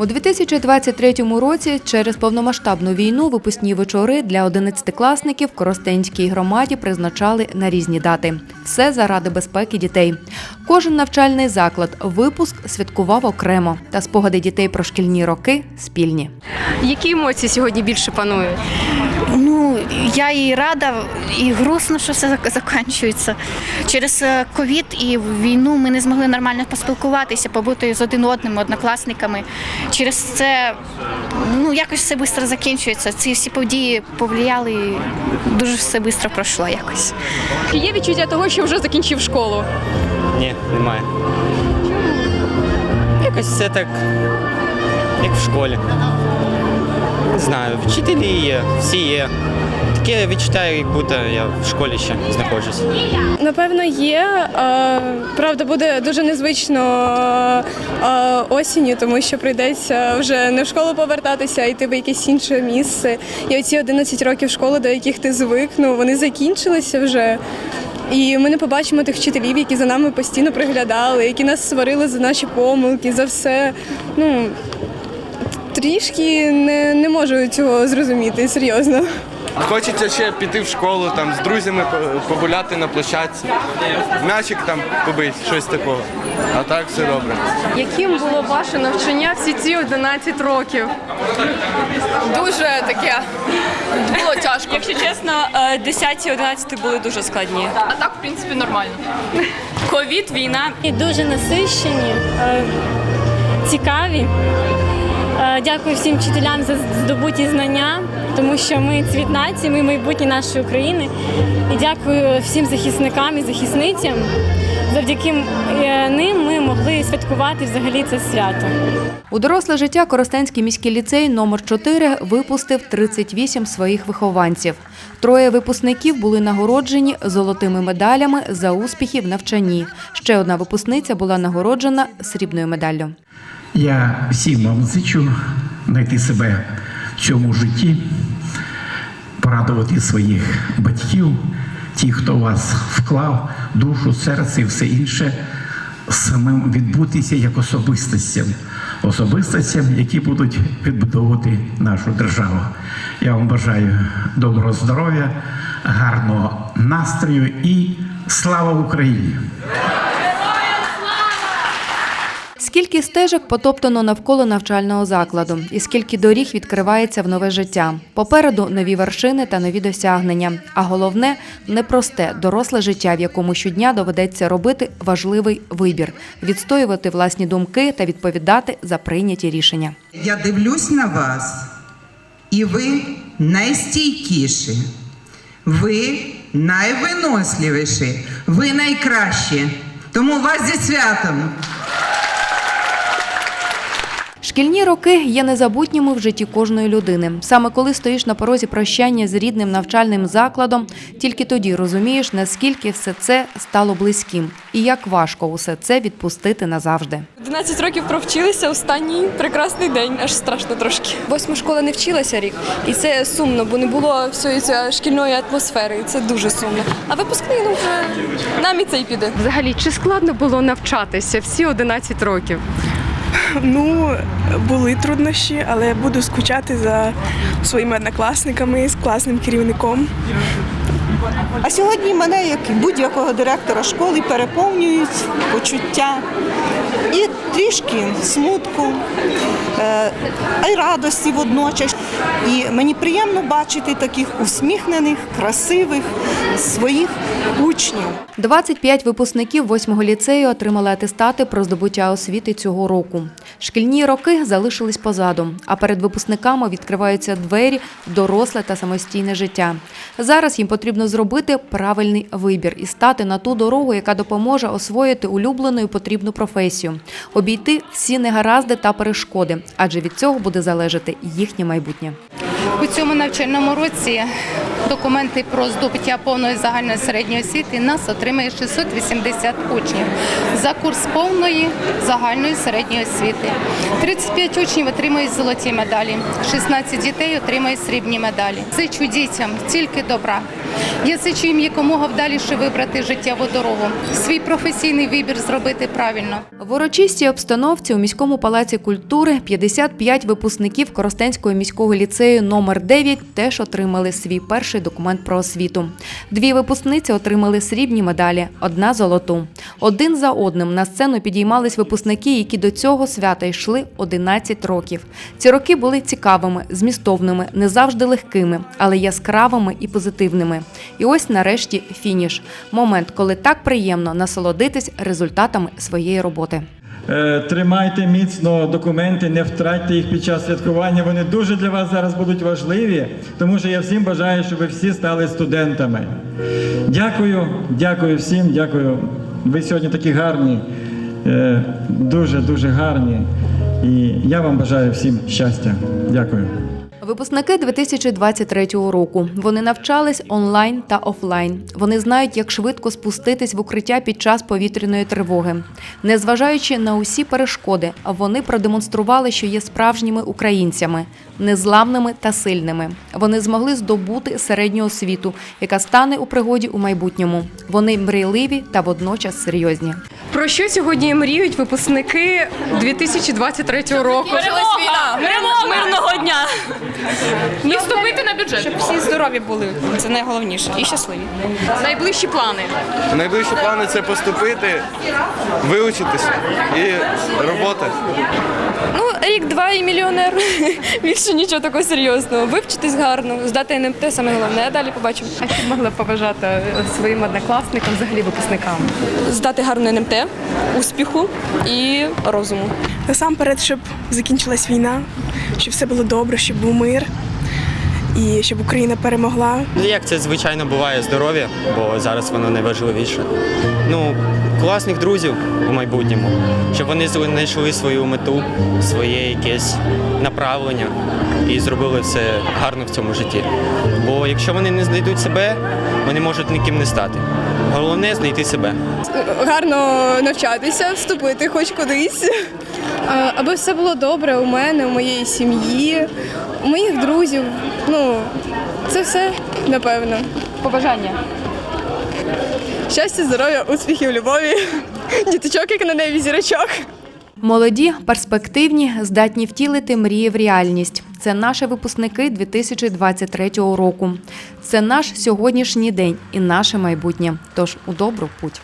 У 2023 році через повномасштабну війну випускні вечори для 11-класників в Коростенській громаді призначали на різні дати. Все заради безпеки дітей. Кожен навчальний заклад випуск святкував окремо, та спогади дітей про шкільні роки спільні. Які емоції сьогодні більше панують? Я і рада, і грустно, що все зак- закінчується. Через е, ковід і війну ми не змогли нормально поспілкуватися, побути з один одним, однокласниками. Через це ну, якось все швидко закінчується. Ці всі події повлияли, і дуже все швидко пройшло якось. Чи є відчуття того, що вже закінчив школу? Ні, немає. Якось все так, як в школі. Не знаю, вчителі є, всі є. Таке відчуття, як будто я в школі ще знаходжусь. Напевно, є. Е, Правда, буде дуже незвично е, осінню, тому що прийдеться вже не в школу повертатися, а йти в якесь інше місце. І оці 11 років школи, до яких ти звик, ну вони закінчилися вже. І ми не побачимо тих вчителів, які за нами постійно приглядали, які нас сварили за наші помилки, за все. Ну трішки не, не можу цього зрозуміти, серйозно. Хочеться ще піти в школу, там з друзями погуляти на площадці, м'ячик там побити, щось такого. А так все добре. Яким було ваше навчання всі ці 11 років? Дуже таке було тяжко. Якщо чесно, 10-11 були дуже складні. А так, в принципі, нормально. Ковід, війна. І дуже насищені, е, цікаві. Е, Дякую всім вчителям за здобуті знання, тому що ми цвіт нації, ми майбутнє нашої України. І дякую всім захисникам і захисницям. Завдяки е, ним ми могли святкувати взагалі це свято. У доросле життя Коростенський міський ліцей номер 4 випустив 38 своїх вихованців. Троє випускників були нагороджені золотими медалями за успіхи в навчанні. Ще одна випускниця була нагороджена срібною медаллю. Я всім вам зичу знайти себе в цьому житті, порадувати своїх батьків, ті, хто вас вклав душу, серце і все інше, самим відбутися як особистостям, особистостям, які будуть відбудовувати нашу державу. Я вам бажаю доброго здоров'я, гарного настрою і слава Україні! Скільки стежок потоптано навколо навчального закладу, і скільки доріг відкривається в нове життя. Попереду нові вершини та нові досягнення. А головне непросте доросле життя, в якому щодня доведеться робити важливий вибір, відстоювати власні думки та відповідати за прийняті рішення. Я дивлюсь на вас, і ви найстійкіші, ви найвиносливіші, ви найкращі. Тому вас зі святом! Шкільні роки є незабутніми в житті кожної людини. Саме коли стоїш на порозі прощання з рідним навчальним закладом, тільки тоді розумієш, наскільки все це стало близьким і як важко усе це відпустити назавжди. 11 років провчилися, останній прекрасний день, аж страшно трошки. Восьма школа не вчилася рік, і це сумно, бо не було всієї цієї шкільної атмосфери. і Це дуже сумно. А випускний ну вже нам і це й піде. Взагалі, чи складно було навчатися всі 11 років? Ну, були труднощі, але буду скучати за своїми однокласниками, з класним керівником. А сьогодні мене, як і будь-якого директора школи, переповнюють почуття і трішки смутку, е, а й радості водночас. І мені приємно бачити таких усміхнених, красивих своїх учнів. 25 випускників восьмого ліцею отримали атестати про здобуття освіти цього року. Шкільні роки залишились позаду, а перед випускниками відкриваються двері доросле та самостійне життя. Зараз їм потрібно зробити правильний вибір і стати на ту дорогу, яка допоможе освоїти улюблену і потрібну професію, обійти всі негаразди та перешкоди, адже від цього буде залежати їхнє майбутнє. У цьому навчальному році документи про здобуття повної загальної середньої освіти нас отримає 680 учнів за курс повної загальної середньої освіти. 35 учнів отримують золоті медалі, 16 дітей отримують срібні медалі. Зичу дітям тільки добра. Я зичу їм якомога вдаліше вибрати життєву дорогу, свій професійний вибір зробити правильно. В урочистій обстановці у міському палаці культури 55 випускників Коростенського міського ліцею номер 9 теж отримали свій перший документ про освіту. Дві випускниці отримали срібні медалі, одна золоту. Один за одним на сцену підіймались випускники, які до цього свята йшли 11 років. Ці роки були цікавими, змістовними, не завжди легкими, але яскравими і позитивними. І ось нарешті фініш момент, коли так приємно насолодитись результатами своєї роботи. Е, Тримайте міцно документи, не втратьте їх під час святкування. Вони дуже для вас зараз будуть важливі, тому що я всім бажаю, щоб ви всі стали студентами. Дякую, дякую всім, дякую. Ви сьогодні такі гарні, е, дуже дуже гарні. І я вам бажаю всім щастя. Дякую. Випускники 2023 року. Вони навчались онлайн та офлайн. Вони знають, як швидко спуститись в укриття під час повітряної тривоги. Незважаючи на усі перешкоди, вони продемонстрували, що є справжніми українцями, незламними та сильними. Вони змогли здобути середню освіту, яка стане у пригоді у майбутньому. Вони мрійливі та водночас серйозні. Про що сьогодні мріють випускники 2023 року? Перемога! Перемога! Мирного дня! І вступити на бюджет. Щоб всі здорові були, це найголовніше, і щасливі. Найближчі плани. Найближчі плани це поступити, вивчитися і робота. Ну, рік-два і мільйонер. Більше нічого такого серйозного. Вивчитись гарно, здати НМТ саме головне, а далі побачимо. А що б могла побажати своїм однокласникам, взагалі випускникам? Здати гарно НМТ, успіху і розуму. Насамперед, щоб закінчилась війна, щоб все було добре, щоб був мир і щоб Україна перемогла. Як це звичайно буває здоров'я, бо зараз воно найважливіше. Ну, класних друзів у майбутньому, щоб вони знайшли свою мету, своє якесь направлення і зробили все гарно в цьому житті. Бо якщо вони не знайдуть себе, вони можуть ніким не стати. Головне знайти себе. Гарно навчатися, вступити хоч кудись. Аби все було добре у мене, у моєї сім'ї, у моїх друзів. Ну, це все напевно. Побажання. Щастя, здоров'я, успіхів, любові, діточок, як на небі зірочок. Молоді, перспективні, здатні втілити мрії в реальність. Це наші випускники 2023 року. Це наш сьогоднішній день і наше майбутнє. Тож у добру путь.